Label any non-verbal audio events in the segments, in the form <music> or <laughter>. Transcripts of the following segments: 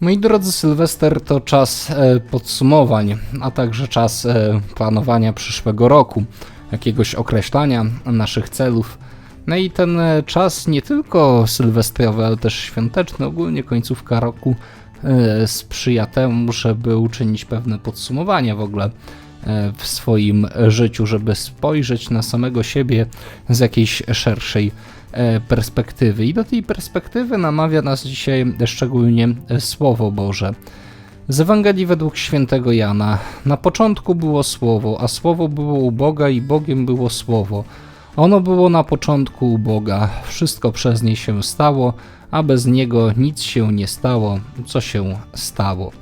Moi drodzy, Sylwester to czas e, podsumowań, a także czas e, planowania przyszłego roku, jakiegoś określania naszych celów. No i ten e, czas nie tylko sylwestrowy, ale też świąteczny, ogólnie końcówka roku sprzyja temu, żeby uczynić pewne podsumowania w ogóle w swoim życiu, żeby spojrzeć na samego siebie z jakiejś szerszej perspektywy. I do tej perspektywy namawia nas dzisiaj szczególnie e, Słowo Boże. Z Ewangelii według świętego Jana. Na początku było Słowo, a Słowo było u Boga i Bogiem było Słowo. Ono było na początku u Boga. Wszystko przez nie się stało, a bez niego nic się nie stało, co się stało.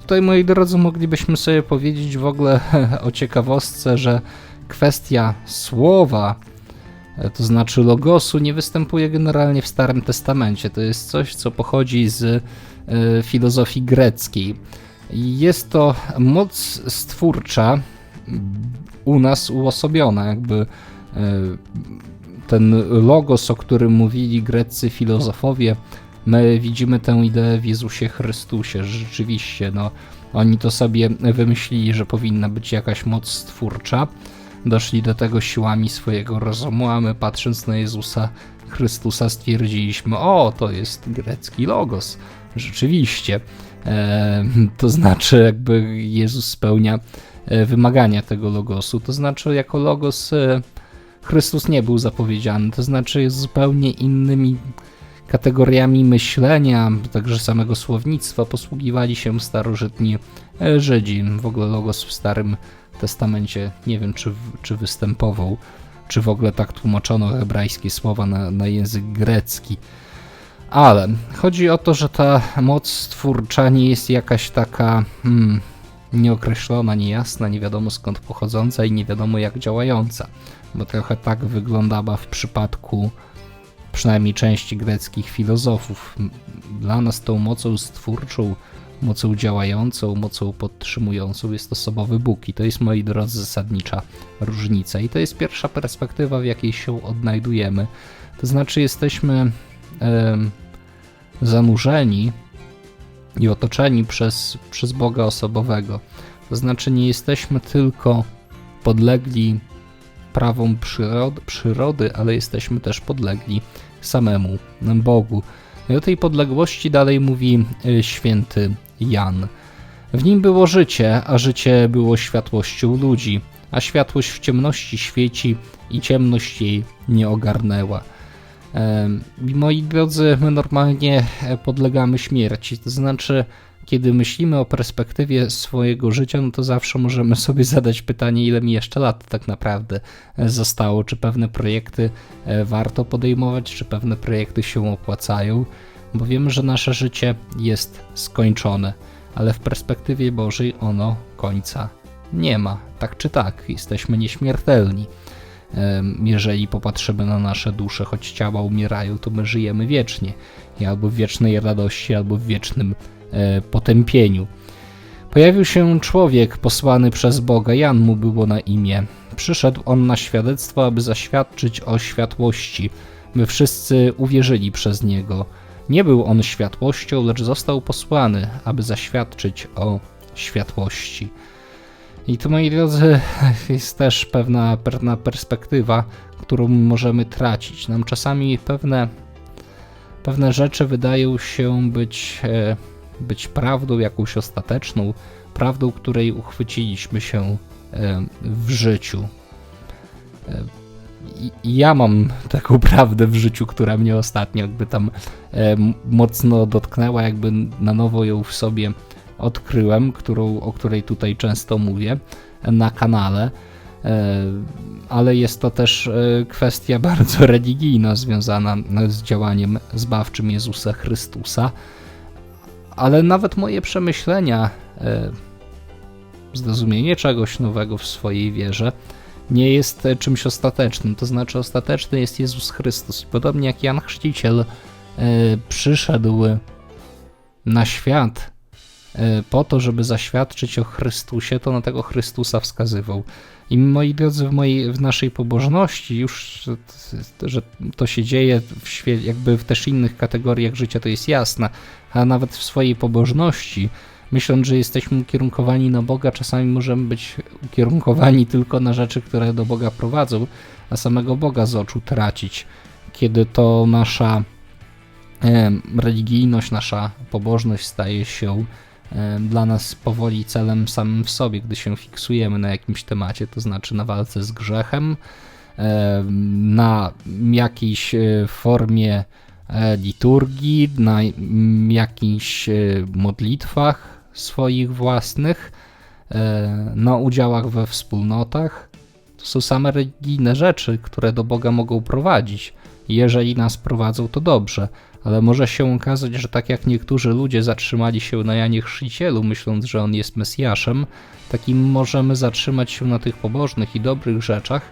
Tutaj, moi drodzy, moglibyśmy sobie powiedzieć w ogóle <laughs> o ciekawostce, że kwestia słowa, e, to znaczy logosu, nie występuje generalnie w Starym Testamencie. To jest coś, co pochodzi z e, filozofii greckiej. Jest to moc stwórcza m, u nas uosobiona, jakby e, ten logos, o którym mówili greccy filozofowie, my widzimy tę ideę w Jezusie Chrystusie. Rzeczywiście, no, oni to sobie wymyślili, że powinna być jakaś moc stwórcza. Doszli do tego siłami swojego rozumu, a my patrząc na Jezusa Chrystusa stwierdziliśmy, o, to jest grecki logos. Rzeczywiście. E, to znaczy, jakby Jezus spełnia e, wymagania tego logosu. To znaczy, jako logos e, Chrystus nie był zapowiedziany. To znaczy, jest zupełnie innymi kategoriami myślenia, także samego słownictwa posługiwali się starożytni e, Żydzi. W ogóle logos w Starym Testamencie nie wiem, czy, czy występował, czy w ogóle tak tłumaczono hebrajskie słowa na, na język grecki. Ale chodzi o to, że ta moc stwórcza nie jest jakaś taka hmm, nieokreślona, niejasna, nie wiadomo skąd pochodząca i nie wiadomo jak działająca, bo trochę tak wyglądała w przypadku przynajmniej części greckich filozofów. Dla nas tą mocą stwórczą, mocą działającą, mocą podtrzymującą jest osobowy Bóg i to jest, moi drodzy, zasadnicza różnica. I to jest pierwsza perspektywa, w jakiej się odnajdujemy. To znaczy, jesteśmy zanurzeni i otoczeni przez, przez Boga osobowego. To znaczy, nie jesteśmy tylko podlegli prawom przyrody, przyrody, ale jesteśmy też podlegli samemu Bogu. I o tej podległości dalej mówi y, święty Jan. W nim było życie, a życie było światłością ludzi, a światłość w ciemności świeci i ciemność jej nie ogarnęła. Moi drodzy, my normalnie e, podlegamy śmierci, to znaczy, kiedy myślimy o perspektywie swojego życia, no to zawsze możemy sobie zadać pytanie, ile mi jeszcze lat tak naprawdę e, zostało, czy pewne projekty e, warto podejmować, czy pewne projekty się opłacają, bo wiemy, że nasze życie jest skończone, ale w perspektywie Bożej ono końca nie ma. Tak czy tak, jesteśmy nieśmiertelni. Jeżeli popatrzymy na nasze dusze, choć ciała umierają, to my żyjemy wiecznie. Albo w wiecznej radości, albo w wiecznym e, potępieniu. Pojawił się człowiek posłany przez Boga, Jan mu było na imię. Przyszedł on na świadectwo, aby zaświadczyć o światłości. My wszyscy uwierzyli przez niego. Nie był on światłością, lecz został posłany, aby zaświadczyć o światłości. I to, moi drodzy, <laughs> jest też pewna, pewna perspektywa, którą możemy tracić. Nam czasami pewne, pewne rzeczy wydają się być, e, być prawdą jakąś ostateczną, prawdą, której uchwyciliśmy się e, w życiu. Ja mam taką <laughs> prawdę w życiu, która mnie ostatnio jakby tam e, mocno dotknęła, jakby na nowo ją w sobie odkryłem, którą, o której tutaj często mówię na kanale. E, Ale jest to też e, kwestia <laughs> bardzo religijna, związana z działaniem zbawczym Jezusa Chrystusa. Ale nawet moje przemyślenia, zrozumienie czegoś nowego w swojej wierze, nie jest e, czymś ostatecznym. To znaczy, ostateczny jest Jezus Chrystus. Podobnie jak Jan Chrzciciel e, przyszedł na świat e, po to, żeby zaświadczyć o Chrystusie, to na tego Chrystusa wskazywał. I moi drodzy, w, mojej, w naszej pobożności już, że to się dzieje w świe- jakby w też innych kategoriach życia, to jest jasne, a nawet w swojej pobożności, myśląc, że jesteśmy ukierunkowani na Boga, czasami możemy być ukierunkowani tylko na rzeczy, które do Boga prowadzą, a samego Boga z oczu tracić, kiedy to nasza religijność, nasza pobożność staje się dla nas powoli celem samym w sobie, gdy się fiksujemy na jakimś temacie, to znaczy na walce z grzechem, na jakiejś e, formie e, liturgii, na jakichś e, modlitwach swoich własnych, e, na udziałach we wspólnotach. To są same religijne rzeczy, które do Boga mogą prowadzić. Jeżeli nas prowadzą, to dobrze, ale może się okazać, że tak jak niektórzy ludzie zatrzymali się na Janie Chrzcicielu, myśląc, że on jest Mesjaszem, takim możemy zatrzymać się na tych pobożnych i dobrych rzeczach,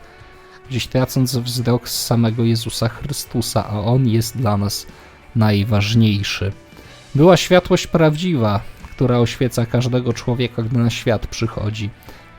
gdzieś tracąc wzrok z samego Jezusa Chrystusa, a On jest dla nas najważniejszy. Była światłość prawdziwa, która oświeca każdego człowieka, gdy na świat przychodzi.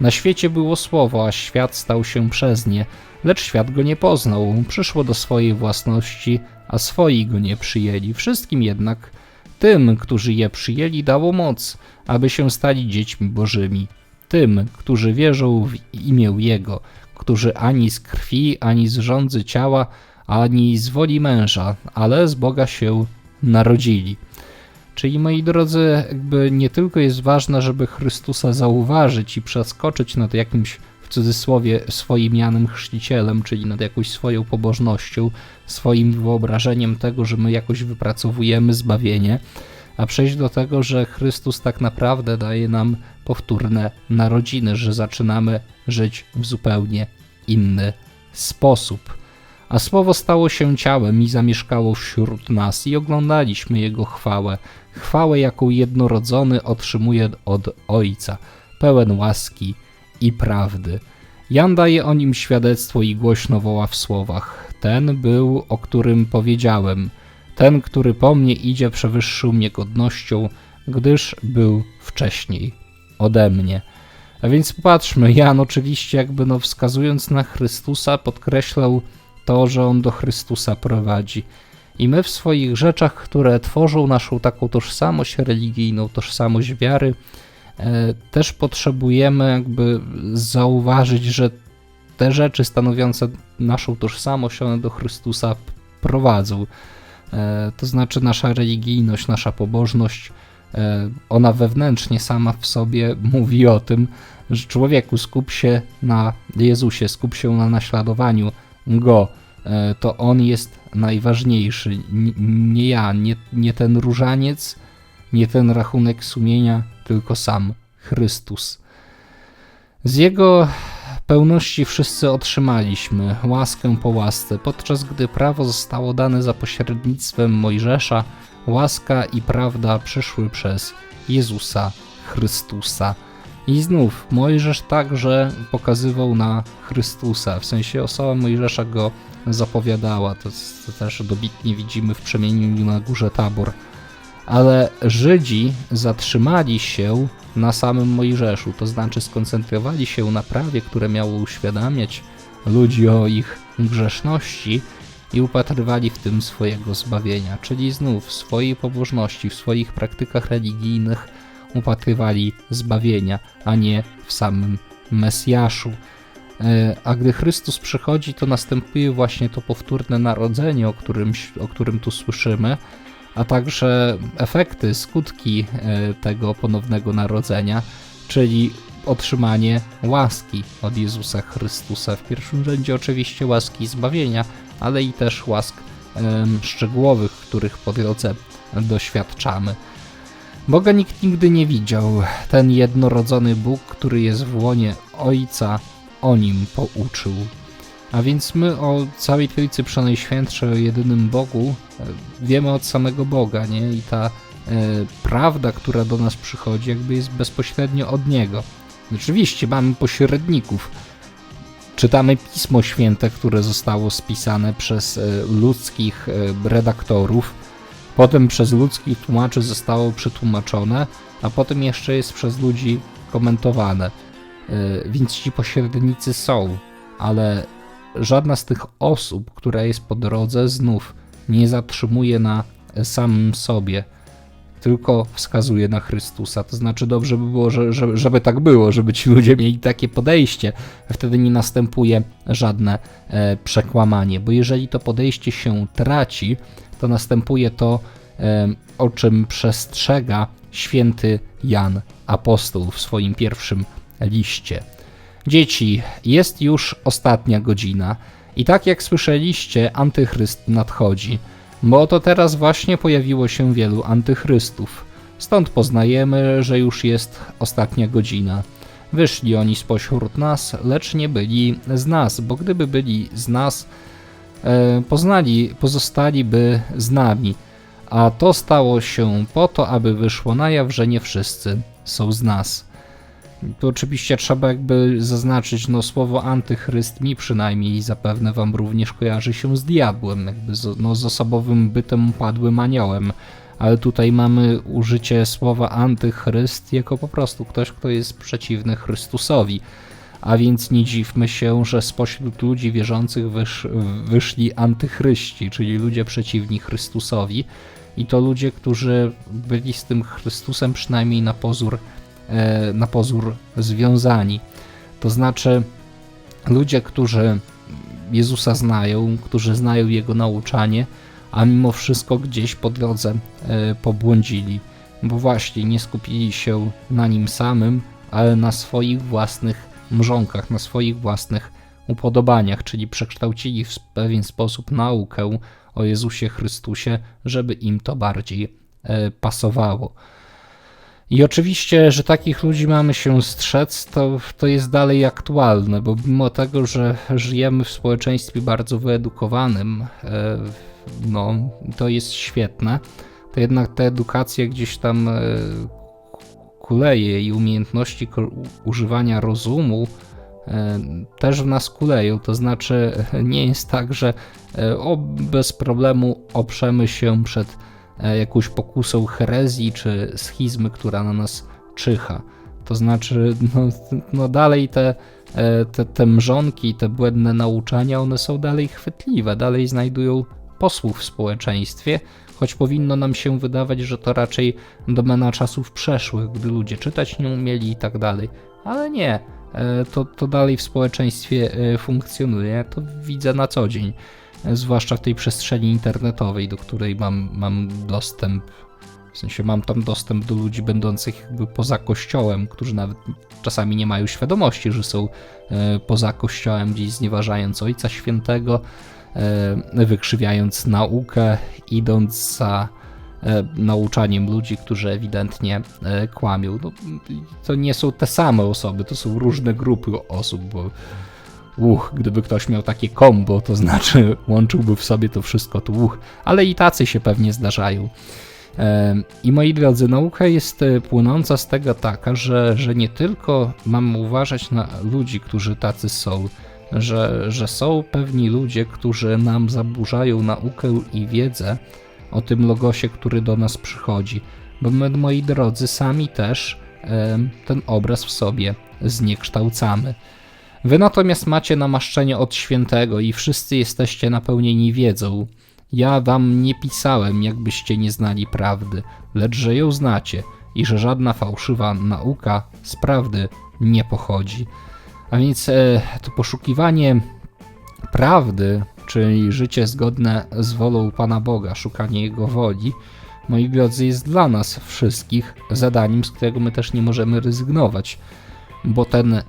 Na świecie było słowo, a świat stał się przez nie, lecz świat go nie poznał. Przyszło do swojej własności, a swoi go nie przyjęli. Wszystkim jednak, tym, którzy je przyjęli, dało moc, aby się stali dziećmi bożymi. Tym, którzy wierzą w imię Jego, którzy ani z krwi, ani z rządzy ciała, ani z woli męża, ale z Boga się narodzili. Czyli moi drodzy, jakby nie tylko jest ważne, żeby Chrystusa zauważyć i przeskoczyć nad jakimś w cudzysłowie swoim Janem Chrzcicielem, czyli nad jakąś swoją pobożnością, swoim wyobrażeniem tego, że my jakoś wypracowujemy zbawienie, a przejść do tego, że Chrystus tak naprawdę daje nam powtórne narodziny, że zaczynamy żyć w zupełnie inny sposób. A słowo stało się ciałem i zamieszkało wśród nas, i oglądaliśmy jego chwałę, chwałę, jaką jednorodzony otrzymuje od Ojca, pełen łaski i prawdy. Jan daje o nim świadectwo i głośno woła w słowach: Ten był, o którym powiedziałem, ten, który po mnie idzie, przewyższył mnie godnością, gdyż był wcześniej ode mnie. A więc popatrzmy, Jan oczywiście jakby no wskazując na Chrystusa podkreślał to, że on do Chrystusa prowadzi. I my w swoich rzeczach, które tworzą naszą taką tożsamość religijną, tożsamość wiary, e, też potrzebujemy jakby zauważyć, że te rzeczy stanowiące naszą tożsamość, one do Chrystusa prowadzą. E, to znaczy nasza religijność, nasza pobożność, e, ona wewnętrznie sama w sobie mówi o tym, że człowieku skup się na Jezusie, skup się na naśladowaniu Go. E, to On jest najważniejszy, nie ja, nie, nie ten różaniec, nie ten rachunek sumienia, tylko sam Chrystus. Z Jego pełności wszyscy otrzymaliśmy łaskę po łasce, podczas gdy prawo zostało dane za pośrednictwem Mojżesza, łaska i prawda przyszły przez Jezusa Chrystusa. I znów Mojżesz także pokazywał na Chrystusa, w sensie osoba Mojżesza go zapowiadała, to, to też dobitnie widzimy w przemienieniu na górze Tabor. Ale Żydzi zatrzymali się na samym Mojżeszu, to znaczy skoncentrowali się na prawie, które miało uświadamiać ludzi o ich grzeszności i upatrywali w tym swojego zbawienia, czyli znów w swojej pobożności, w swoich praktykach religijnych upatrywali zbawienia, a nie w samym Mesjaszu. E, a gdy Chrystus przychodzi, to następuje właśnie to powtórne narodzenie, o którym, o którym tu słyszymy, a także efekty, skutki e, tego ponownego narodzenia, czyli otrzymanie łaski od Jezusa Chrystusa. W pierwszym rzędzie oczywiście łaski zbawienia, ale i też łask szczegółowych, których po drodze doświadczamy. Boga nikt nigdy nie widział. Ten jednorodzony Bóg, który jest w łonie Ojca, o nim pouczył. A więc my o całej Trójcy Przenajświętszej, o jedynym Bogu, e, wiemy od samego Boga, nie? I ta e, prawda, która do nas przychodzi, jakby jest bezpośrednio od Niego. Oczywiście mamy pośredników. Czytamy Pismo Święte, które zostało spisane przez e, ludzkich e, redaktorów, Potem przez ludzkich tłumaczy zostało przetłumaczone, a potem jeszcze jest przez ludzi komentowane. Y, Więc ci pośrednicy są, ale żadna z tych osób, która jest po drodze, znów nie zatrzymuje na samym sobie, tylko wskazuje na Chrystusa. To znaczy, dobrze by było, że, że, żeby tak było, żeby ci ludzie mieli takie podejście. Wtedy nie następuje żadne e, przekłamanie, bo jeżeli to podejście się traci, to następuje to, e, o czym przestrzega święty Jan Apostoł w swoim pierwszym liście. Dzieci, jest już ostatnia godzina i tak jak słyszeliście, antychryst nadchodzi, bo oto teraz właśnie pojawiło się wielu antychrystów. Stąd poznajemy, że już jest ostatnia godzina. Wyszli oni spośród nas, lecz nie byli z nas, bo gdyby byli z nas, e, poznali, pozostaliby z nami. A to stało się po to, aby wyszło na jaw, że nie wszyscy są z nas. Tu oczywiście trzeba jakby zaznaczyć, no słowo antychryst mi przynajmniej zapewne wam również kojarzy się z diabłem, jakby z, no, z osobowym bytem upadłym aniołem. Ale tutaj mamy użycie słowa antychryst jako po prostu ktoś, kto jest przeciwny Chrystusowi. A więc nie dziwmy się, że spośród ludzi wierzących wysz, wyszli antychryści, czyli ludzie przeciwni Chrystusowi. I to ludzie, którzy byli z tym Chrystusem przynajmniej na pozór na pozór związani. To znaczy, ludzie, którzy Jezusa znają, którzy znają Jego nauczanie, a mimo wszystko gdzieś po drodze e, pobłądzili, bo właśnie nie skupili się na Nim samym, ale na swoich własnych mrzonkach, na swoich własnych upodobaniach, czyli przekształcili w pewien sposób naukę o Jezusie Chrystusie, żeby im to bardziej e, pasowało. I oczywiście, że takich ludzi mamy się strzec, to, to jest dalej aktualne, bo mimo tego, że żyjemy w społeczeństwie bardzo wyedukowanym, e, no to jest świetne, to jednak ta edukacja gdzieś tam e, kuleje i umiejętności używania rozumu e, też w nas kuleją. To znaczy, nie jest tak, że o, bez problemu oprzemy się przed jakąś pokusą herezji czy schizmy, która na nas czyha. To znaczy, no, no dalej te, e, te, te mrzonki, te błędne nauczania, one są dalej chwytliwe, dalej znajdują posłów w społeczeństwie, choć powinno nam się wydawać, że to raczej domena czasów przeszłych, gdy ludzie czytać nie umieli i tak dalej. Ale nie, e, to, to dalej w społeczeństwie e, funkcjonuje. To widzę na co dzień, e, zwłaszcza w tej przestrzeni internetowej, do której mam, mam dostęp. W sensie mam tam dostęp do ludzi będących jakby poza kościołem, którzy nawet czasami nie mają świadomości, że są e, poza kościołem, gdzieś znieważając Ojca Świętego, e, wykrzywiając naukę, idąc za e, nauczaniem ludzi, którzy ewidentnie kłamią. No, to nie są te same osoby, to są różne grupy osób, bo uch, gdyby ktoś miał takie kombo, to znaczy łączyłby w sobie to wszystko, to uch, ale i tacy się pewnie zdarzają. I moi drodzy, nauka jest e, płynąca z tego taka, że, że nie tylko mamy uważać na ludzi, którzy tacy są, że, że są pewni ludzie, którzy nam zaburzają naukę i wiedzę o tym logosie, który do nas przychodzi, bo my, moi drodzy, sami też ten obraz w sobie zniekształcamy. Wy natomiast macie namaszczenie od świętego i wszyscy jesteście napełnieni wiedzą. Ja wam nie pisałem, jakbyście nie znali prawdy, lecz że ją znacie i że żadna fałszywa nauka z prawdy nie pochodzi. A więc e, to poszukiwanie prawdy, czyli życie zgodne z wolą Pana Boga, szukanie Jego woli, moi drodzy, jest dla nas wszystkich zadaniem, z którego my też nie możemy rezygnować, bo ten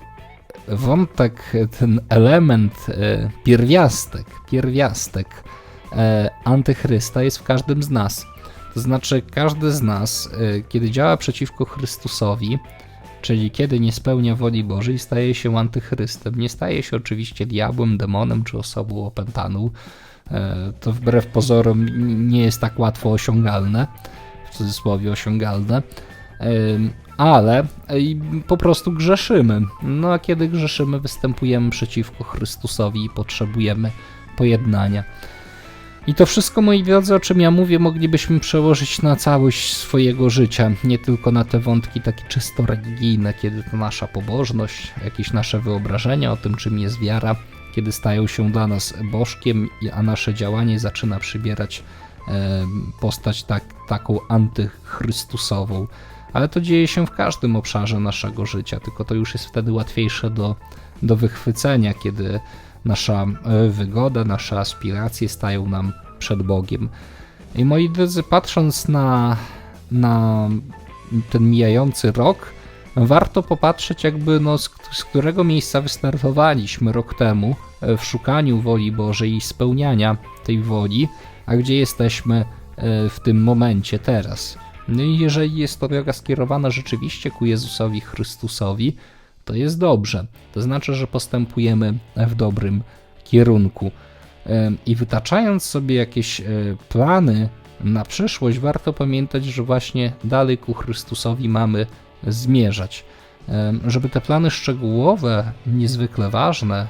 wątek, ten element, e, pierwiastek, pierwiastek e, antychrysta jest w każdym z nas. To znaczy, każdy z nas, e, kiedy działa przeciwko Chrystusowi, czyli kiedy nie spełnia woli Bożej, staje się antychrystem. Nie staje się oczywiście diabłem, demonem czy osobą opętaną. To wbrew pozorom nie jest tak łatwo osiągalne, w cudzysłowie osiągalne, ale ej, po prostu grzeszymy. No a kiedy grzeszymy, występujemy przeciwko Chrystusowi i potrzebujemy pojednania. I to wszystko, moi drodzy, o czym ja mówię, moglibyśmy przełożyć na całość swojego życia, nie tylko na te wątki takie czysto religijne, kiedy to nasza pobożność, jakieś nasze wyobrażenia o tym, czym jest wiara, kiedy stają się dla nas bożkiem, a nasze działanie zaczyna przybierać e, postać tak, taką antychrystusową. Ale to dzieje się w każdym obszarze naszego życia, tylko to już jest wtedy łatwiejsze do, do wychwycenia, kiedy nasza e, wygoda, nasze aspiracje stają nam przed Bogiem. I moi drodzy, patrząc na, na ten mijający rok, warto popatrzeć, jakby no, z, z którego miejsca wystartowaliśmy rok temu e, w szukaniu woli Bożej i spełniania tej woli, a gdzie jesteśmy e, w tym momencie teraz. No i jeżeli jest to droga skierowana rzeczywiście ku Jezusowi Chrystusowi, to jest dobrze. To znaczy, że postępujemy w dobrym kierunku. I wytaczając sobie jakieś e, plany na przyszłość, warto pamiętać, że właśnie dalej ku Chrystusowi mamy zmierzać. Żeby te plany szczegółowe, niezwykle ważne,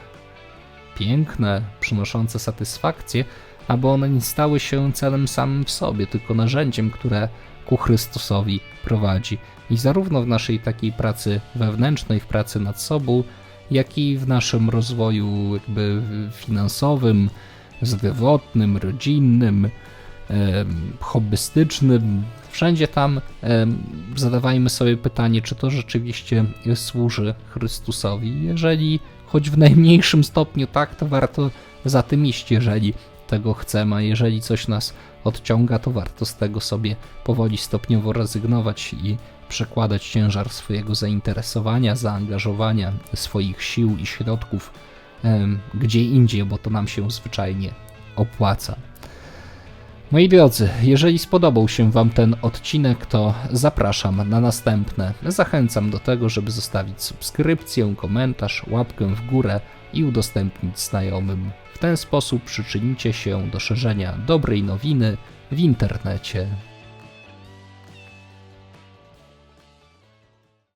piękne, przynoszące satysfakcję, aby one nie stały się celem samym w sobie, tylko narzędziem, które ku Chrystusowi prowadzi. I zarówno w naszej takiej pracy wewnętrznej, w pracy nad sobą, jak i w naszym rozwoju jakby finansowym, zdrowotnym, rodzinnym, hobbystycznym, wszędzie tam zadawajmy sobie pytanie, czy to rzeczywiście służy Chrystusowi. Jeżeli choć w najmniejszym stopniu tak, to warto za tym iść, jeżeli tego chcemy, a jeżeli coś nas odciąga, to warto z tego sobie powoli stopniowo rezygnować i przekładać ciężar swojego zainteresowania, zaangażowania, swoich sił i środków gdzie indziej, bo to nam się zwyczajnie opłaca. Moi drodzy, jeżeli spodobał się Wam ten odcinek, to zapraszam na następne. Zachęcam do tego, żeby zostawić subskrypcję, komentarz, łapkę w górę i udostępnić znajomym. W ten sposób przyczynicie się do szerzenia dobrej nowiny w internecie.